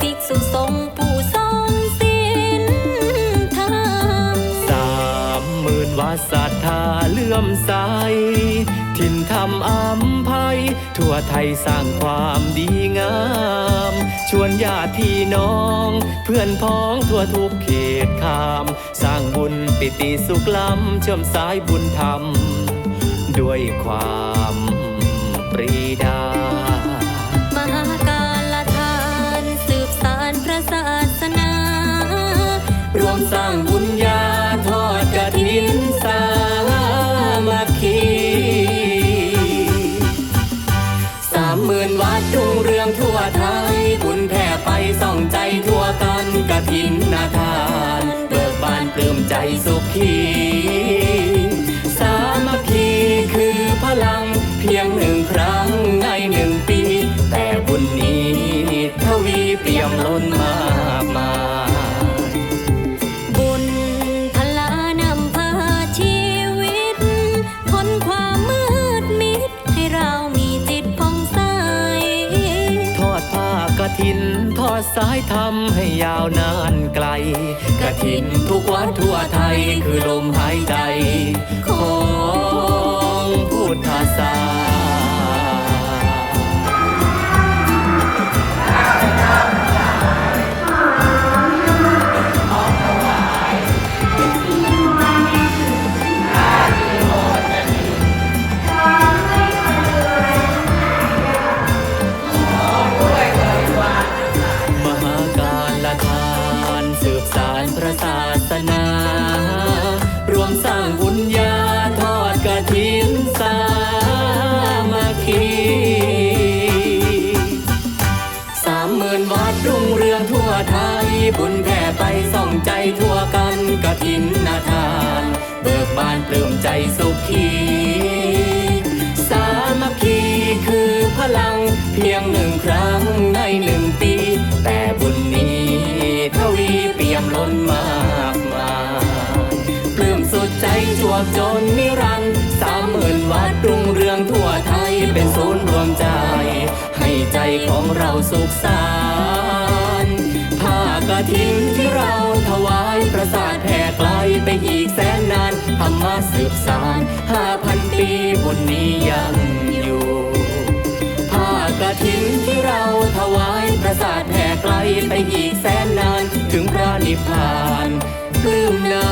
ภิกษุสงฆ์ผู้ทรงศีลธรรมสามหมื่นวาศรัทธาเลื่อมใส ถิ่นธรรมอัมภัย ทั่วไทยสร้างความดีงาม ชวนญาติพี่น้อง เพื่อนพ้องทั่วทุกเขตขาม สร้างบุญปิติสุขล้ำเชื่อมสายบุญธรรม ด้วยความปรีดา ศาสนา รวมสร้างบุญญา ทวีเปี่ยมล้นมากมายบุญพลานำพาชีวิตพ้นความมืดมิด ให้เรามีจิตผ่องใส ทอดผ้ากฐิน ทอดสายธรรมให้ยาวนานไกลกฐินทุกวัดทั่วไทยคือลมหายใจ ของพุทธศาสนา สืบสารพระศาสนา รวมสร้างบุญญาทอดกฐินสามัคคีสามหมื่นวัดรุ่งเรืองทั่วไทย บุญแผ่ไปส่องใจทั่วกันกฐินนาทาน เบิกบานปลื้มใจสุขีสามัคคีคือพลังเพียงหนึ่งครั้ง วบจนนิรันดร์สามหมื่นวัดรุ่งเรืองทั่วไทยเป็นศูนย์รวมใจ ให้ใจของเราสุขสานต์ผ้ากฐินที่เราถวายประสาทแผ่ไกลไปอีกแสนนานธรรมะสืบสานห้าพันปีบุญนี้ยังอยู่ผ้ากฐินที่เราถวายประสาทแผ่ไกลไปอีกแสนนานถึงพระนิพพานลืมนา